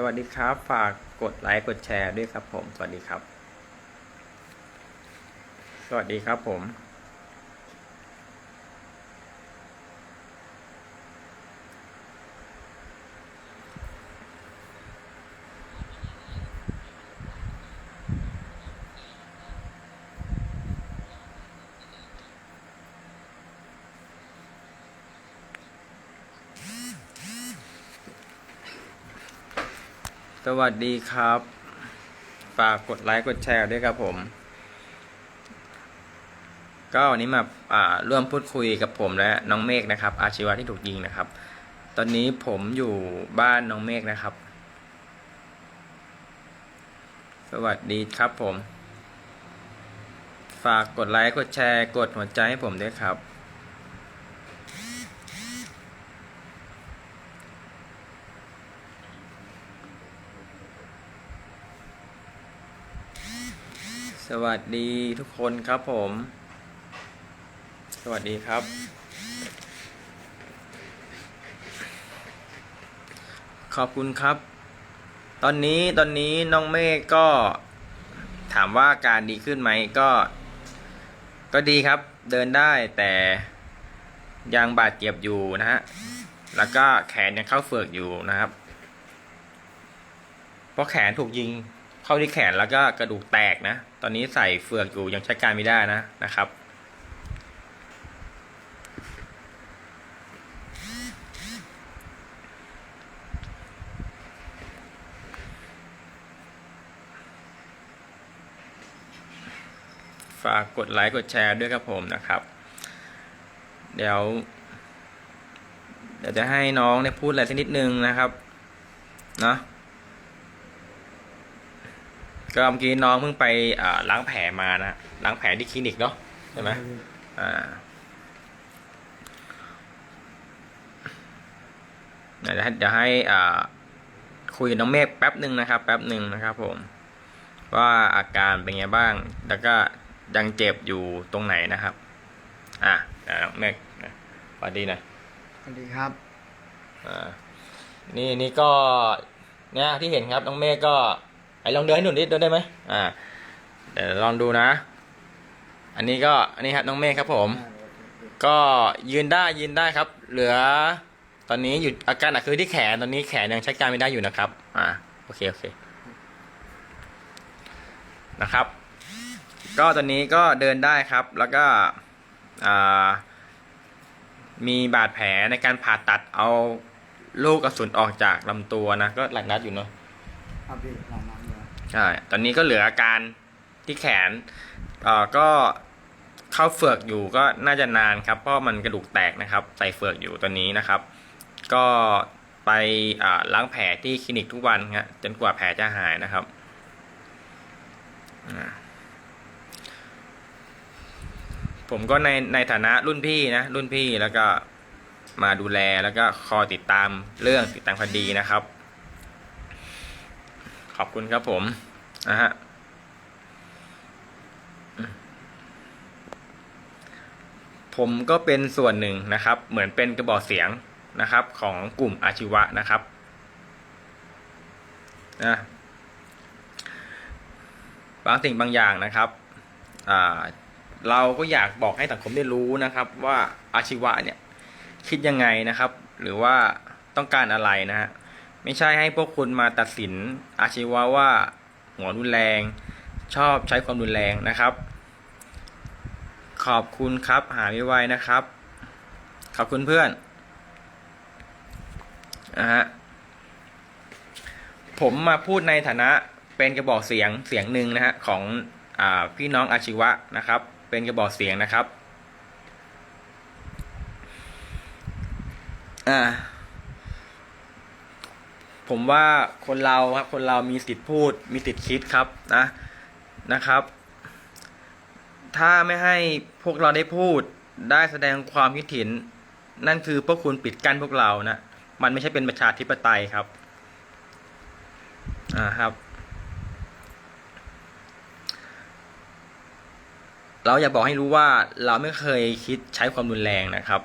สวัสดีครับ ฝากกดไลค์กดแชร์ด้วยครับผม สวัสดีครับ สวัสดีครับผม สวัสดีครับ ฝากกดไลค์กดแชร์ด้วยครับผม ก็วันนี้มาอ่าร่วมพูดคุยกับผมและน้องเมฆนะครับ อาชีวะที่ถูกยิงนะครับ ตอนนี้ผมอยู่บ้านน้องเมฆนะครับ สวัสดีครับผม ฝากกดไลค์กดแชร์ กดหัวใจให้ผมด้วยครับ สวัสดีทุกคนครับผม สวัสดีครับ ขอบคุณครับ ตอนนี้ตอนนี้น้องเมฆก็ถามว่าอาการดีขึ้นไหมก็ ก็ดีครับ เดินได้แต่ยังบาดเจ็บอยู่นะฮะ แล้วก็แขนยังเข้าเฟือกอยู่นะครับ เพราะแขนถูกยิง เข้าที่แขนแล้วก็กระดูกแตกนะ ตอนนี้ใส่เฟือกอยู่ยังใช้การไม่ได้นะนะครับ ฝากกดไลค์กดแชร์ด้วยครับผมนะครับ เดี๋ยว เดี๋ยวจะให้น้องเนี่ยพูดอะไรสักนิดนึงนะครับ เนาะ ก็เมื่อกี้น้องเพิ่งไปอ่าล้างแผลมานะล้างแผลที่คลินิกเนาะใช่ไหมอ่าเดี๋ยวให้เดี๋ยวให้อ่าคุยกับน้องเมฆแป๊บหนึ่งนะครับ แป๊บหนึ่งนะครับ ผม ว่าอาการเป็นไงบ้าง แล้วก็ยังเจ็บอยู่ตรงไหนนะครับ อะเดี๋ยวน้องเมฆนะสวัสดีหนะสวัสดีครับอ่านี่นี่ก็เนี่ยที่เห็นครับน้องเมฆก็ ไอ้ลองเดินให้หนุนดิดเดินได้ไหมอ่าเดี๋ยวลองดูนะ อันนี้ก็อันนี้ครับน้องเมฆครับผม ก็ยืนได้ยืนได้ครับ เหลือ ตอนนี้อยู่อาการหนักคือที่แขนตอนนี้แขนยังใช้การไม่ได้อยู่นะครับ อ่าโอเคโอเคนะครับ ก็ตอนนี้ก็เดินได้ครับ แล้วก็อ่ามีบาดแผลในการผ่าตัดเอาลูกกระสุนออกจากลำตัวนะ ก็หลายนัดอยู่เนาะครับพี่ลองน้ำเลย ใช่ตอนนี้ก็เหลืออาการที่แขนเอ่อก็เข้าเฟือกอยู่ก็น่าจะนานครับ เพราะมันกระดูกแตกนะครับ ใส่เฟือกอยู่ตอนนี้นะครับ ก็ไปล้างแผลที่คลินิกทุกวันฮะจนกว่าแผลจะหายนะครับผมก็ในในฐานะรุ่นพี่นะรุ่นพี่แล้วก็มาดูแลแล้วก็คอยติดตามเรื่องติดตามคดีนะครับ ขอบคุณครับผม นะฮะผมก็เป็นส่วนหนึ่งนะครับ เหมือนเป็นกระบอกเสียงนะครับ ของกลุ่มอาชีวะนะครับนะบางสิ่งบางอย่างนะครับเราก็อยากบอกให้สังคมได้รู้นะครับ ว่าอาชีวะเนี่ยคิดยังไงนะครับ หรือว่าต้องการอะไรนะฮะ ไม่ใช่ให้พวกคุณมาตัดสินอาชีวะว่าหัวรุนแรง ชอบใช้ความรุนแรงนะครับ ขอบคุณครับหาไม่ไวนะครับ ขอบคุณเพื่อนนะฮะผมมาพูดในฐานะเป็นกระบอกเสียงเสียงหนึ่งนะฮะของอพี่น้องอาชีวะนะครับ เป็นกระบอกเสียงนะครับ อ่า ผมว่าคนเราครับคนเรามีสิทธิ์พูด มีสิทธิ์คิดครับนะนะครับ ถ้าไม่ให้พวกเราได้พูดได้แสดงความคิดเห็นนั่นคือพวกคุณปิดกั้นพวกเรานะมันไม่ใช่เป็นประชาธิปไตยครับอ่าครับ เราอยากบอกให้รู้ว่าเราไม่เคยคิดใช้ความรุนแรงนะครับ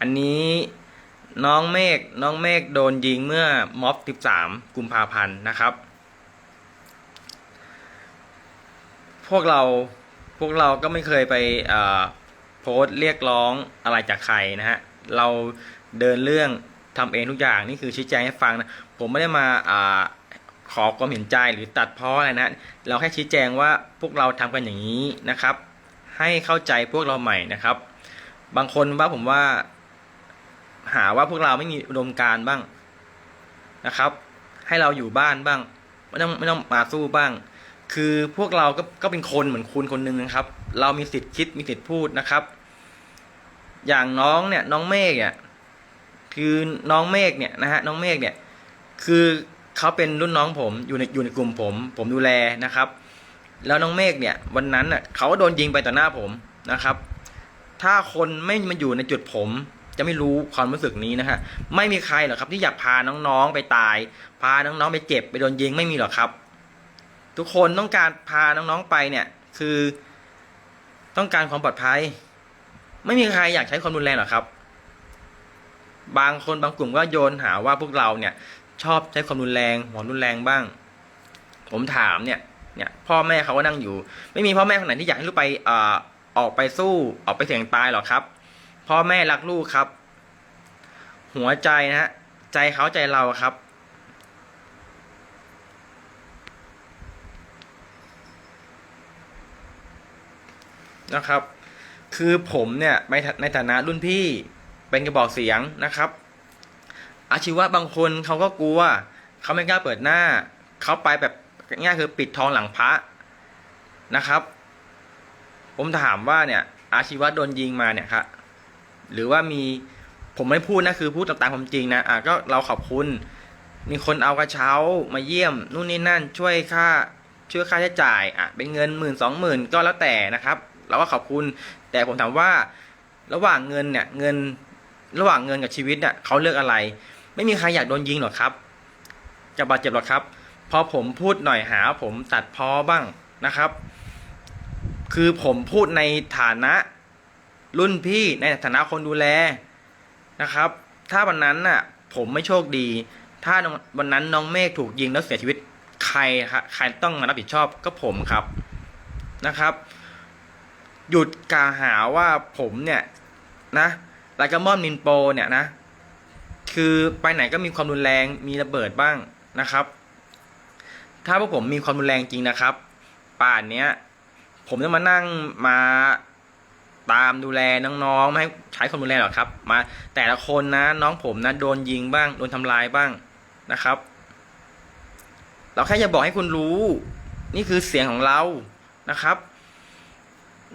อันนี้ น้องเมฆน้องเมฆโดนยิงเมื่อม็อบ13 กุมภาพันธ์นะครับ พวกเราพวกเราก็ไม่เคยไปโพสต์เรียกร้องอะไรจากใครนะฮะ เราเดินเรื่องทำเองทุกอย่างนี่คือชี้แจงให้ฟังนะผมไม่ได้มาอาขอความเห็นใจหรือตัดพ้ออะไรนะ เราแค่ชี้แจงว่าพวกเราทำกันอย่างนี้นะครับ ให้เข้าใจพวกเราใหม่นะครับ บางคนว่าผมว่า หาว่าพวกเราไม่มีอุดมการบ้างนะครับ ให้เราอยู่บ้านบ้าง ไม่ต้องไม่ต้องมาสู้บ้าง คือพวกเราก็ก็เป็นคนเหมือนคุณคนหนึ่งนะครับ เรามีสิทธิ์คิดมีสิทธิ์พูดนะครับ อย่างน้องเนี่ยน้องเมฆเนี่ยคือน้องเมฆเนี่ยนะฮะน้องเมฆเนี่ย คือเขาเป็นรุ่นน้องผมอยู่ในอยู่ในกลุ่มผม ผมดูแลนะครับ แล้วน้องเมฆเนี่ย วันนั้นน่ะเขาก็โดนยิงไปต่อหน้าผมนะครับ ถ้าคนไม่มาอยู่ในจุดผม จะไม่รู้ความรู้สึกนี้นะฮะไม่มีใครหรอกครับ ที่อยากพาน้องๆไปตาย พาน้องๆไปเจ็บไปโดนยิงไม่มีหรอกครับ ทุกคนต้องการพาน้องๆไปเนี่ย คือต้องการความปลอดภัย ไม่มีใครอยากใช้ความรุนแรงหรอกครับ บางคนบางกลุ่มก็โยนหาว่าพวกเราเนี่ย ชอบใช้ความรุนแรงหัวรุนแรงบ้าง ผมถามเนี่ยเนี่ยพ่อแม่เขาก็นั่งอยู่ ไม่มีพ่อแม่คนไหนที่อยากให้ลูกไปอ่อออกไปสู้ออกไปเสี่ยงตายหรอกครับ พ่อแม่รักลูกครับ หัวใจนะฮะใจเขาใจเราครับ นะครับ คือผมเนี่ยในฐาในฐานะรุ่นพี่เป็นกระบอกเสียงนะครับ อาชีวะบางคนเขาก็กลัวเขาไม่กล้าเปิดหน้าเขาไปแบบง่ายคือปิดทองหลังพระนะครับ ผมถามว่าเนี่ย อาชีวะโดนยิงมาเนี่ยครับ หรือว่ามีผมไม่พูดนะคือพูดตามความจริงนะอะก็เราขอบคุณ มีคนเอากระเช้ามาเยี่ยมนู่นนี่นั่น ช่วยค่าช่วยค่าใช้จ่ายอะเป็นเงินหมื่นสองหมื่นก็แล้วแต่นะครับ เราก็ขอบคุณ แต่ผมถามว่าระหว่างเงินเนี่ยเงินระหว่างเงินกับชีวิตเนี่ยเขาเลือกอะไร ไม่มีใครอยากโดนยิงหรอกครับจะบาดเจ็บหรอกครับ พอผมพูดหน่อยหา ผมตัดพอบ้างนะครับ คือผมพูดในฐานะ รุ่นพี่ในฐานะคนดูแลนะครับ ถ้าวันนั้นน่ะ ผมไม่โชคดี ถ้าวันนั้นน้องเมฆถูกยิงแล้วเสียชีวิตใครครับใครต้องมารับผิดชอบก็ผมครับนะครับ หยุดกล่าวหาว่าผมเนี่ยนะลายกระม่อมนินโปเนี่ยนะ คือไปไหนก็มีความรุนแรงมีระเบิดบ้างนะครับ ถ้าพวกผมมีความรุนแรงจริงนะครับ ป่านเนี้ย ผมจะมานั่งมา ตามดูแลน้องๆไม่ให้ใช้ความรุนแรงหรอกครับ มาแต่ละคนนะน้องผมนะโดนยิงบ้างโดนทำลายบ้างนะครับ เราแค่จะบอกให้คุณรู้ นี่คือเสียงของเรานะครับ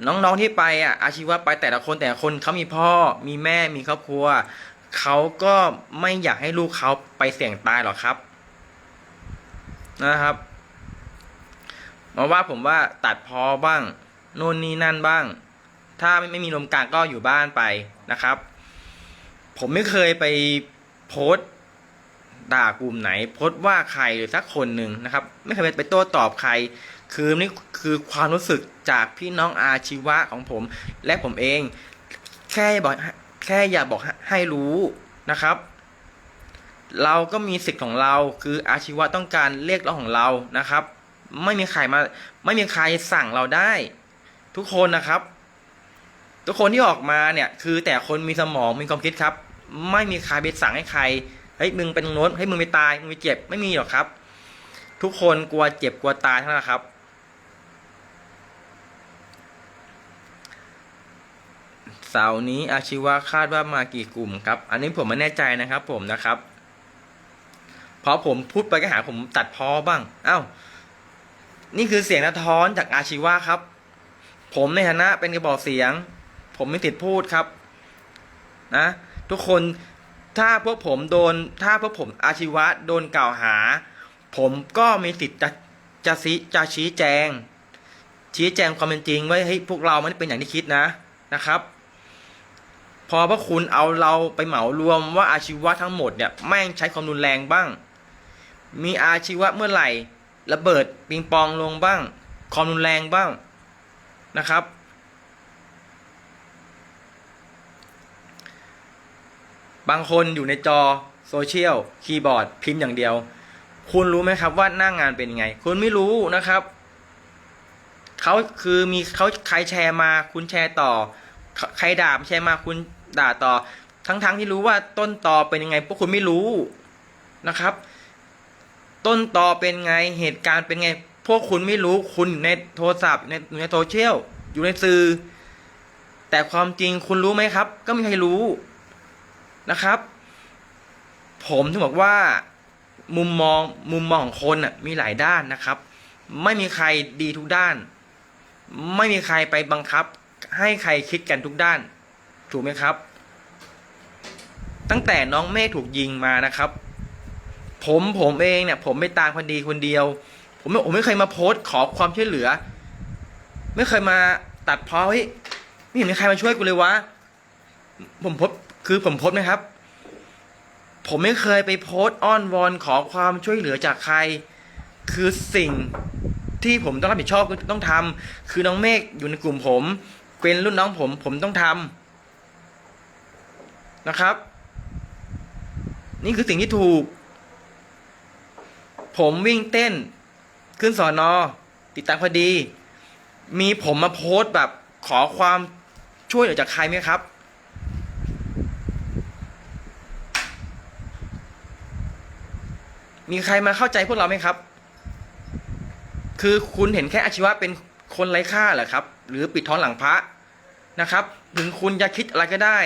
น้องๆที่ไปอะอาชีวะไปแต่ละคนแต่ละคนเขามีพ่อมีแม่มีครอบครัวเขาก็ไม่อยากให้ลูกเขาไปเสี่ยงตายหรอกครับ นะครับมาว่าผมว่าตัดพอบ้างนู่นนี่นั่นบ้าง ถ้าไม่มีลมกลางก็อยู่บ้านไปนะครับ ผมไม่เคยไปโพสต์ด่ากลุ่มไหนโพสต์ว่าใครหรือสักคนหนึ่งนะครับ ไม่เคยไปโต้ตอบใคร คือนี่คือความรู้สึกจากพี่น้องอาชีวะของผม และผมเอง แค่บอกแค่อย่าบอกให้รู้นะครับ เราก็มีสิทธิ์ของเราคืออาชีวะต้องการเรียกร้องของเรานะครับ ไม่มีใครมาไม่มีใครสั่งเราได้ ทุกคนนะครับ ทุกคนที่ออกมาเนี่ยคือแต่คนมีสมองมีความคิดครับ ไม่มีใครไปสั่งให้ใครเฮ้ยมึงเป็นโน้นเฮ้มึงไปตายมึงไปเจ็บไม่มีหรอกครับ ทุกคนกลัวเจ็บกลัวตายทั้งนั้นครับ เสาร์นี้อาชีวะคาดว่ามากี่กลุ่มครับ อันนี้ผมไม่แน่ใจนะครับ ผมนะครับเพราะผมพูดไปก็หาผมตัดพอบ้างเอ้า นี่คือเสียงสะท้อนจากอาชีวะครับ ผมในฐานะเป็นกระบอกเสียง ผมไม่ติดพูดครับ นะ ทุกคนถ้าพวกผมโดน ถ้าพวกผมอาชีวะโดนกล่าวหา ผมก็มีสิทธิ์จะจะชี้จะชี้แจง ชี้แจงความเป็นจริงว่าเฮ้ยพวกเราไม่ได้เป็นอย่างที่คิดนะนะครับ พอพวกคุณเอาเราไปเหมารวมว่าอาชีวะทั้งหมดเนี่ยแม่งใช้ความรุนแรงบ้าง มีอาชีวะเมื่อไหร่ระเบิดปิงปองลงบ้าง ความรุนแรงบ้างนะครับ บางคนอยู่ในจอโซเชียลคีย์บอร์ดพิมพ์อย่างเดียว คุณรู้ไหมครับว่าหน้างงานเป็นยังไง คุณไม่รู้นะครับเขาคือมีเขาใครแชร์มาคุณแชร์ต่อ ใครด่าแชร์มาคุณด่าต่อ ทั้งๆทที่รู้ว่าต้นต่อเป็นยังไง พวกคุณไม่รู้นะครับ ต้นต่อเป็นไงเหตุการณ์เป็นไง พวกคุณไม่รู้คุณอยู่ในโทรศัพท์ในอยู่ในโซเชียลอยู่ในสื่อแต่ความจริงคุณรู้ไหมครับ ก็ไม่มีใครรู้ นะครับ ผมถึงบอกว่ามุมมองมุมมองของคนอะมีหลายด้านนะครับ ไม่มีใครดีทุกด้าน ไม่มีใครไปบังคับ ให้ใครคิดกันทุกด้าน ถูกไหมครับ ตั้งแต่น้องเมฆถูกยิงมานะครับ ผมผมเองเนี่ย ผมไม่ตามคนดีคนเดียว ผมไม่ผมไม่เคยมาโพสต์ขอความช่วยเหลือ ไม่เคยมาตัดเพอเฮ้ยไม่เห็นมีใครมาช่วยกูเลยวะผมโพส คือผมโพสไหมครับ ผมไม่เคยไปโพสต์อ้อนวอนขอความช่วยเหลือจากใคร คือสิ่งที่ผมต้องรับผิดชอบต้องทำคือน้องเมฆอยู่ในกลุ่มผมเป็นรุ่นน้องผม ผมต้องทำนะครับ นี่คือสิ่งที่ถูก ผมวิ่งเต้น ขึ้นสอนอติดตามคดี มีผมมาโพสต์แบบขอความช่วยเหลือจากใครไหมครับ มีใครมาเข้าใจพวกเราไหมครับ คือคุณเห็นแค่อาชีวะเป็นคนไร้ค่าเหรอครับ หรือปิดท้องหลังพระนะครับ ถึงคุณจะคิดอะไรก็ได้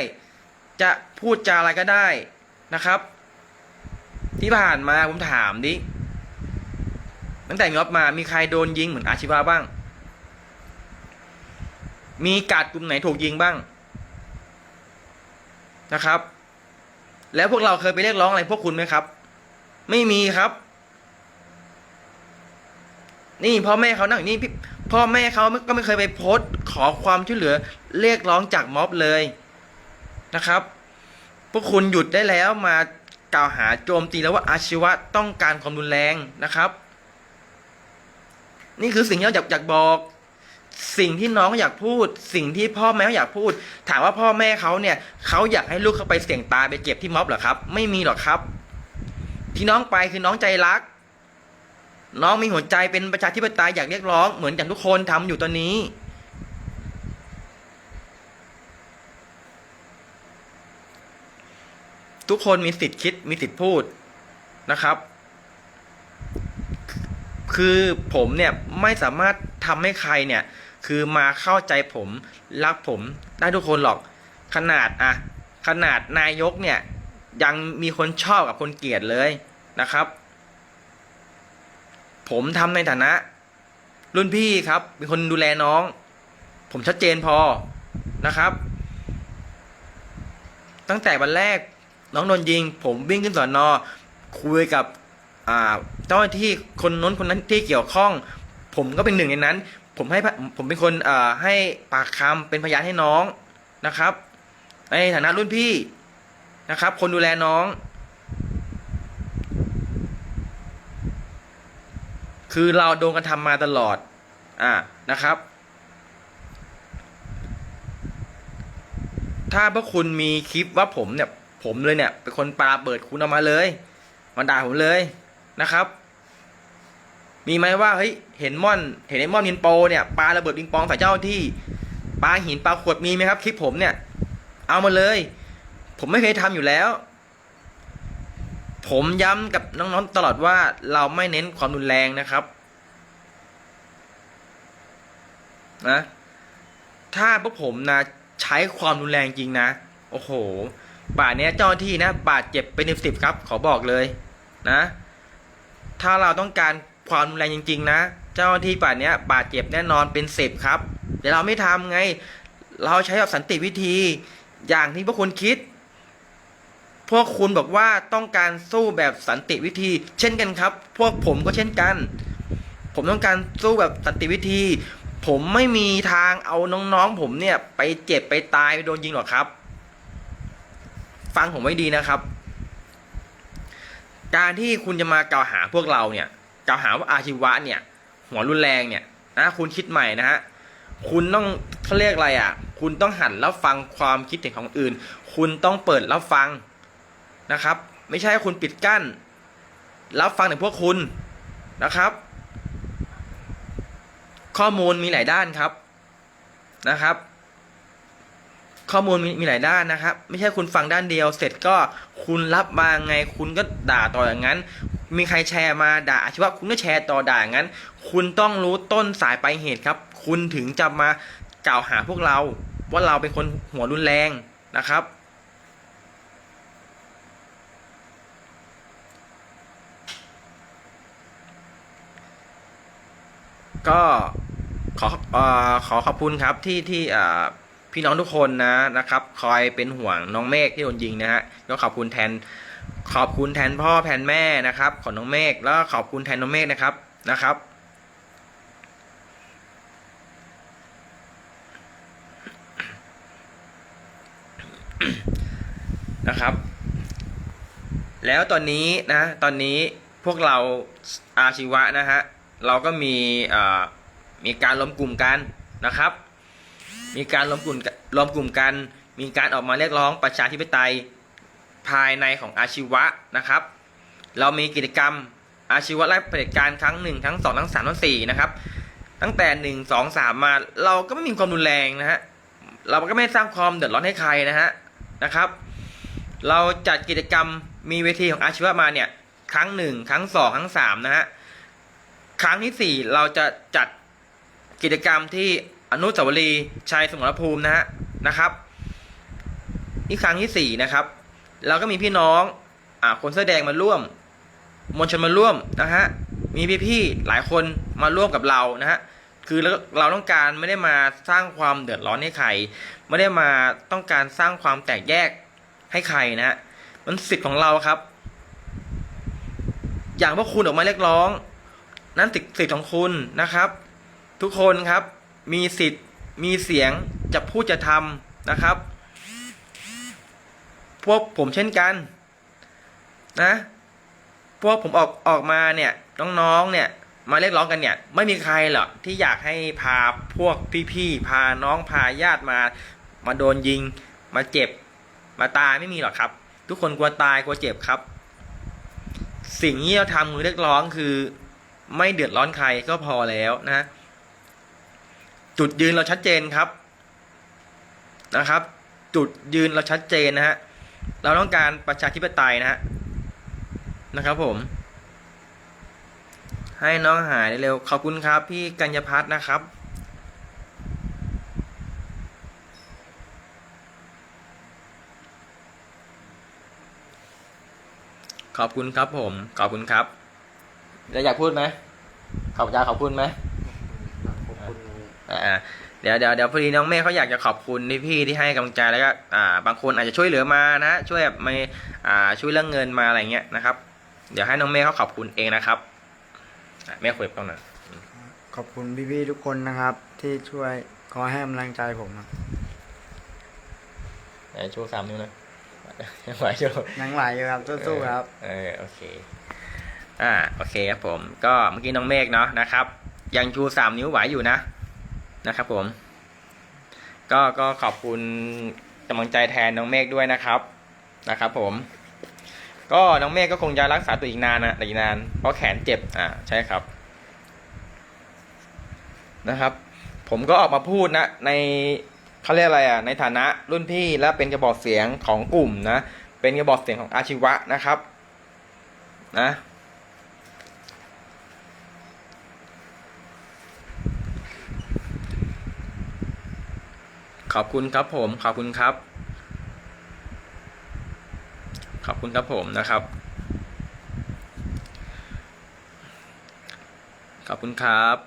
จะพูดจาอะไรก็ได้นะครับ ที่ผ่านมาผมถามดิตั้งแต่งอบมามีใครโดนยิงเหมือนอาชีวะบ้าง มีกาดกลุ่มไหนถูกยิงบ้างนะครับ แล้วพวกเราเคยไปเรียกร้องอะไรพวกคุณไหมครับ ไม่มีครับ นี่พ่อแม่เขานั่งอยู่นี่พี่พ่อแม่เขาก็ไม่เคยไปโพสต์ขอความช่วยเหลือเรียกร้องจากม็อบเลยนะครับ พวกคุณหยุดได้แล้วมากล่าวหาโจมตีแล้วว่าอาชีวะต้องการความรุนแรงนะครับ นี่คือสิ่งที่เราอยากอยากบอก สิ่งที่น้องอยากพูด สิ่งที่พ่อแม่เขาอยากพูด ถามว่าพ่อแม่เขาเนี่ยเขาอยากให้ลูกเขาไปเสี่ยงตายไปเจ็บที่ม็อบเหรอครับ ไม่มีหรอกครับ ที่น้องไปคือน้องใจรัก น้องมีหัวใจเป็นประชาธิปไตยอยากเรียกร้องเหมือนอย่างทุกคนทำอยู่ตอนนี้ ทุกคนมีสิทธิ์คิดมีสิทธิ์พูดนะครับ คือผมเนี่ยไม่สามารถทำให้ใครเนี่ย คือมาเข้าใจผมรักผมได้ทุกคนหรอกขนาดอะขนาดนายกเนี่ย ยังมีคนชอบกับคนเกลียดเลยนะครับ ผมทำในฐานะ รุ่นพี่ครับ เป็นคนดูแลน้อง ผมชัดเจนพอนะครับ ตั้งแต่วันแรกน้องโดนยิง ผมวิ่งขึ้นสอนอคุยกับอ่าเจ้าหน้าที่คนน้นคนนั้นที่เกี่ยวข้อง ผมก็เป็นหนึ่งในนั้น ผมให้ผมเป็นคนอ่อให้ปากคำเป็นพยานให้น้องนะครับ ในฐานะรุ่นพี่ นะครับ คนดูแลน้อง คือเราโดนกระทำมาตลอด อ่านะครับ ถ้าพวกคุณมีคลิปว่าผมเนี่ย ผมเลยเนี่ยเป็นคนปาเปิดคุณออกมาเลยมาด่าผมเลยนะครับ มีไหมว่าเฮ้ยเห็นม่อน เห็นไอ้ม่อนนินโปเนี่ยปาระเบิดปิงปองใส่เจ้าหน้าที่ปาหินปาขวดมีไหมครับคลิปผมเนี่ย เอามาเลย ผมไม่เคยทำอยู่แล้ว ผมย้ำกับน้องๆตลอดว่าเราไม่เน้นความรุนแรงนะครับนะถ้าพวกผมนะใช้ความรุนแรงจริงนะ โอ้โหบาดเนี้ยเจ้าหน้าที่นะบาดเจ็บเป็นสิบครับขอบอกเลยนะ ถ้าเราต้องการความรุนแรงจริง ๆ นะ เจ้าหน้าที่ป่านเนี้ยบาดเจ็บแน่นอนเป็นสิบครับ แต่เราไม่ทำไง เราใช้แบบสันติวิธีอย่างที่พวกคุณคิด พวกคุณบอกว่าต้องการสู้แบบสันติวิธี เช่นกันครับ พวกผมก็เช่นกัน ผมต้องการสู้แบบสันติวิธี ผมไม่มีทางเอาน้องๆ ผมเนี่ย ไปเจ็บไปตายไปโดนยิงหรอกครับ ฟังผมไว้ดีนะครับ การที่คุณจะมากล่าวหาพวกเราเนี่ยกล่าวหาว่าอาชีวะเนี่ย หัวรุนแรงเนี่ยนะคุณคิดใหม่นะฮะคุณต้องเขาเรียกอะไรอะ คุณต้องหันรับฟังความคิดเห็นของอื่น คุณต้องเปิดรับฟัง นะครับ ไม่ใช่คุณปิดกั้น รับฟังแต่พวกคุณนะครับ ข้อมูลมีหลายด้านครับนะครับ ข้อมูลมีมีหลายด้านนะครับ ไม่ใช่คุณฟังด้านเดียว เสร็จก็คุณรับมาไงคุณก็ด่าต่ออย่างนั้น มีใครแชร์มาด่าอาชีวะคุณก็แชร์ต่อด่าอย่างนั้น คุณต้องรู้ต้นสายปลายเหตุครับ คุณถึงจะมากล่าวหาพวกเรา ว่าเราเป็นคนหัวรุนแรงนะครับ ก็ขออขอขอบคุณครับที่ที่พี่น้องทุกคนนะนะครับ คอยเป็นห่วงน้องเมฆที่โดนยิงนะฮะก็ขอบคุณแทน ขอบคุณแทนพ่อแทนแม่นะครับ ของน้องเมฆแล้วขอบคุณแทนน้องเมฆนะครับนะครับ นะครับ แล้วตอนนี้นะ ตอนนี้พวกเราอาชีวะนะฮะ เราก็มีมีการรวมกลุ่มกันนะครับ มีการรวมกลุ่มรวมกลุ่มกัน มีการออกมาเรียกร้องประชาธิปไตยภายในของอาชีวะนะครับ เรามีกิจกรรมอาชีวะไล่เผด็จการครั้งหนึ่งทั้งสองทั้งสามทั้งสี่นะครับ ตั้งแต่หนึ่งสองสามมาเราก็ไม่มีความรุนแรงนะฮะเราก็ไม่สร้างความเดือดร้อนให้ใครนะฮะนะครับ เราจัดกิจกรรมมีเวทีของอาชีวะมาเนี่ยครั้งหนึ่งครั้งสองครั้งสามนะฮะ ครั้งที่สี่เราจะจัดกิจกรรมที่อนุสาวรีย์ชัยสมรภูมินะฮะนะครับนี่ครั้งที่สี่นะครับ เราก็มีพี่น้องอ่าคนเสื้อแดงมาร่วมมวลชนมาร่วมนะฮะมีพี่ๆหลายคนมาร่วมกับเรานะฮะคือเราเราต้องการไม่ได้มาสร้างความเดือดร้อนให้ใคร ไม่ได้มาต้องการสร้างความแตกแยกให้ใครนะฮะมันสิทธิ์ของเราครับ อย่างพวกคุณออกมาเรียกร้อง นั่นสิทธิ์ของคุณนะครับ ทุกคนครับมีสิทธิ์มีเสียงจะพูดจะทำนะครับ พวกผมเช่นกัน นะ พวกผมออกออกมาเนี่ยน้องๆเนี่ยมาเรียกร้องกันเนี่ย ไม่มีใครหรอกที่อยากให้พาพวกพี่ๆพาน้องพาญาติมา มาโดนยิง มาเจ็บ มาตายไม่มีหรอกครับ ทุกคนกลัวตายกลัวเจ็บครับ สิ่งที่เราทำคือเรียกร้องคือ ไม่เดือดร้อนใครก็พอแล้วนะ จุดยืนเราชัดเจนครับนะครับ จุดยืนเราชัดเจนนะฮะเราต้องการประชาธิปไตยนะฮะนะครับผม ให้น้องหายเร็วขอบคุณครับ พี่กัญญพัฒน์นะครับขอบคุณครับผม ขอบคุณครับ จะอยากพูดไหมขอบอยากขอบคุณไหมขอบคุณอ่าเดี๋ยวเดี๋ยวเดี๋ยวพอดีน้องเมฆเขาอยากจะขอบคุณที่พี่ที่ให้กำลังใจแล้วก็อ่าบางคนอาจจะช่วยเหลือมานะช่วยแบบไม่อ่าช่วยเรื่องเงินมาอะไรเงี้ยนะครับ เดี๋ยวให้น้องเมฆเขาขอบคุณเองนะครับอะแม่คุยกับกล้องหน่อยขอบคุณพี่ๆทุกคนนะครับ ที่ช่วยคอยให้กำลังใจผมครับไหนชูสามนิ้วนะยังไหวชูยังไหวอยู่ครับสู้ๆครับเออโอเค อ่าโอเคครับผมก็เมื่อกี้น้องเมฆเนาะนะครับ ยังชูสามนิ้วไหวอยู่นะนะครับผม ก็ก็ขอบคุณกำลังใจแทนน้องเมฆด้วยนะครับนะครับ ผม ก็น้องเมฆก็คงจะรักษาตัวอีกนานนะอีกนาน เพราะแขนเจ็บอ่าใช่ครับนะครับ ผมก็ออกมาพูดนะในเขาเรียกอะไรอะในฐานะรุ่นพี่และเป็นกระบอกเสียงของกลุ่มนะเป็นกระบอกเสียงของอาชีวะนะครับ นะ ขอบคุณครับผม ขอบคุณครับ ขอบคุณครับผมนะครับ ขอบคุณครับ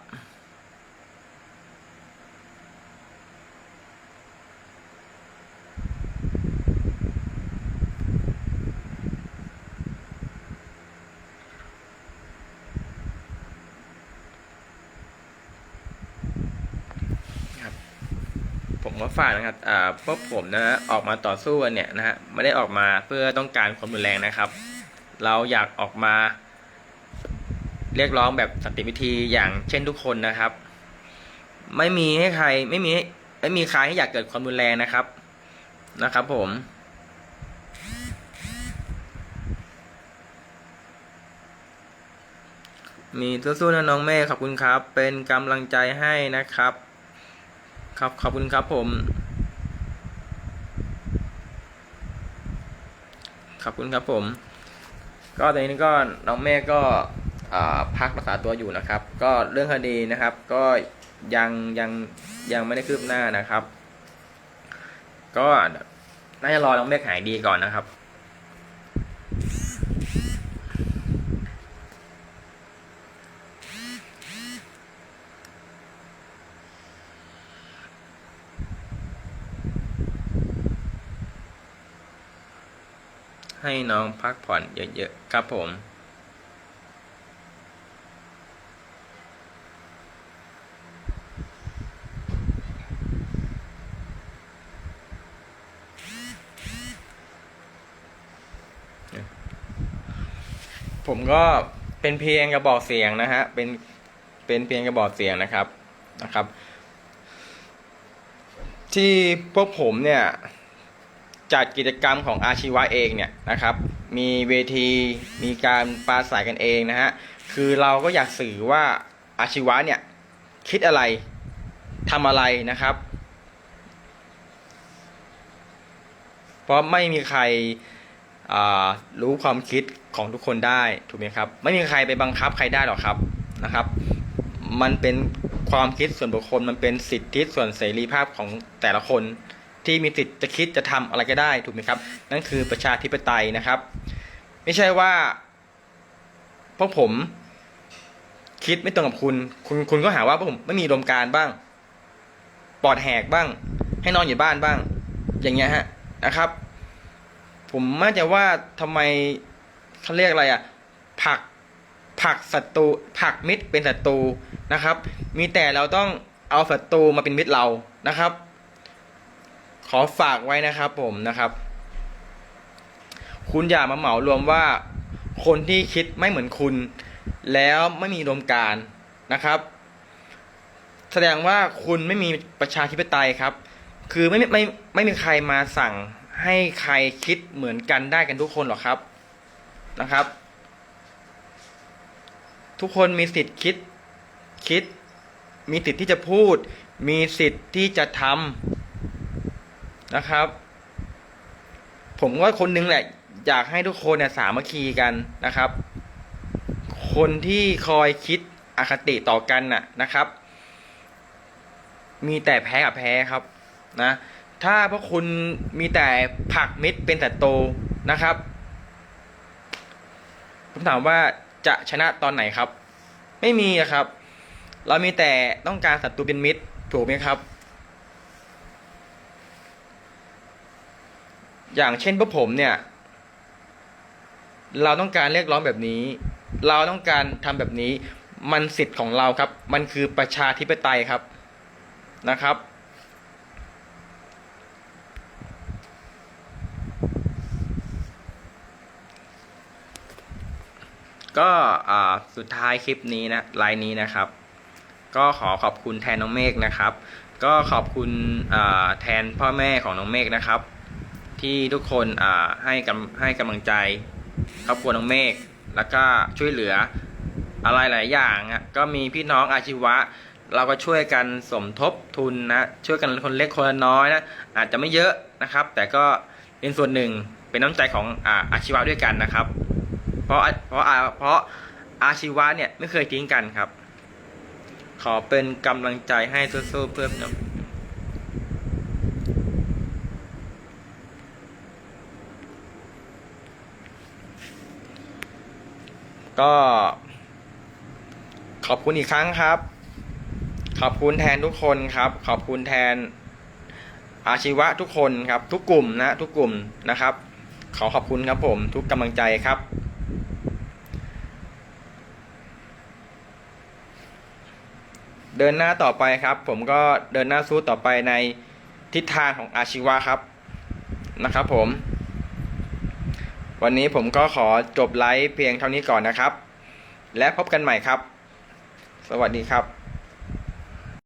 ก็ ฝานะครับอ่าพวกผมนะฮะออกมาต่อสู้กันเนี่ยนะฮะไม่ได้ออกมาเพื่อต้องการความรุนแรงนะครับ เราอยากออกมา เรียกร้องแบบสันติวิธีอย่างเช่นทุกคนนะครับ ไม่มีให้ใครไม่มีไม่มีใครให้อยากเกิดความรุนแรงนะครับนะครับ ผมมีสู้ๆนะน้องเมฆขอบคุณครับ เป็นกำลังใจให้นะครับ ครับขอบคุณครับผมขอบคุณครับผม ก็ตอนนี้ก็น้องเมฆก็พักรักษาตัวอยู่นะครับ ก็เรื่องคดีนะครับ ก็ยังยังยังไม่ได้คืบหน้านะครับ ก็น่าจะรอน้องเมฆหายดีก่อนนะครับ ให้น้องพักผ่อนเยอะๆครับผมผมก็เป็นเพียงกระบอกเสียงนะฮะ เป็น เป็นเพียงกระบอกเสียงนะครับ นะครับ ที่พวกผมเนี่ย จัดกิจกรรมของอาชีวะเองเนี่ยนะครับ มีเวทีมีการปราศัยกันเองนะฮะคือเราก็อยากสื่อว่าอาชีวะเนี่ยคิดอะไรทำอะไรนะครับ เพราะไม่มีใครรู้ความคิดของทุกคนได้ถูกไหมครับ ไม่มีใครไปบังคับใครได้หรอกครับนะครับ มันเป็นความคิดส่วนบุคคลมันเป็นสิทธิส่วนเสรีภาพของแต่ละคน ที่มีสิทธิ์จะคิดจะทำอะไรก็ได้ถูกไหมครับ นั่นคือประชาธิปไตยนะครับ ไม่ใช่ว่าพวกผมคิดไม่ตรงกับคุณ คุณคุณก็หาว่าพวกผมไม่มีอุดมการบ้างปอดแหกบ้าง ให้นอนอยู่บ้านบ้าง อย่างเงี้ยฮะนะครับ ผมไม่ใจว่าทำไมเขาเรียกอะไรอะผักผักศัตรูผักมิตรเป็นศัตรูนะครับ มีแต่เราต้องเอาศัตรูมาเป็นมิตรเรานะครับ ขอฝากไว้นะครับผมนะครับ คุณอย่ามาเหมารวมว่า คนที่คิดไม่เหมือนคุณ แล้วไม่มีอุดมการนะครับ แสดงว่าคุณไม่มีประชาธิปไตยครับ คือไม่ไม่ไม่ไม่มีใครมาสั่งให้ใครคิดเหมือนกันได้กันทุกคนหรอกครับนะครับ ทุกคนมีสิทธิ์คิดคิด มีสิทธิ์ที่จะพูด มีสิทธิ์ที่จะทำ นะครับ ผมว่าคนนึงแหละ อยากให้ทุกคนเนี่ยสามัคคีกันนะครับ คนที่คอยคิดอคติต่อกันน่ะนะครับ มีแต่แพ้กับแพ้ครับนะ ถ้าพวกคุณมีแต่ผักมิตรเป็นศัตรูนะครับ ผมถามว่าจะชนะตอนไหนครับ ไม่มีครับ เรามีแต่ต้องการศัตรูเป็นมิตรถูกไหมครับ อย่างเช่นพวกผมเนี่ย เราต้องการเรียกร้องแบบนี้ เราต้องการทำแบบนี้ มันสิทธิ์ของเราครับ มันคือประชาธิปไตยครับนะครับ ก็สุดท้ายคลิปนี้นะไลน์นี้นะครับ ก็ขอขอบคุณแทนน้องเมฆนะครับ ก็ขอบคุณแทนพ่อแม่ของน้องเมฆนะครับ ที่ทุกคนให้กำให้กำลังใจครอบครัวน้องเมฆแล้วก็ช่วยเหลืออะไรหลายอย่างอะก็มีพี่น้องอาชีวะ เราก็ช่วยกันสมทบทุนนะช่วยกันคนเล็กคนน้อยนะอาจจะไม่เยอะนะครับ แต่ก็เป็นส่วนหนึ่งเป็นน้ำใจของอาอาชีวะด้วยกันนะครับ เพราะเพราะอาเพราะอาชีวะเนี่ยไม่เคยทิ้งกันครับ ขอเป็นกำลังใจให้สู้ๆเพื่อน ก็ ขอบคุณอีกครั้งครับ ขอบคุณแทนทุกคนครับ ขอบคุณแทน อาชีวะทุกคนครับ ทุกกลุ่มนะทุกกลุ่มนะครับ ขอขอบคุณครับผม ทุกกำลังใจครับเดินหน้าต่อไปครับ ผมก็เดินหน้าสู้ต่อไปในทิศทางของอาชีวะครับนะครับผม วันนี้ผมก็ขอจบไลฟ์เพียงเท่านี้ก่อนนะครับ และพบกันใหม่ครับ สวัสดีครับ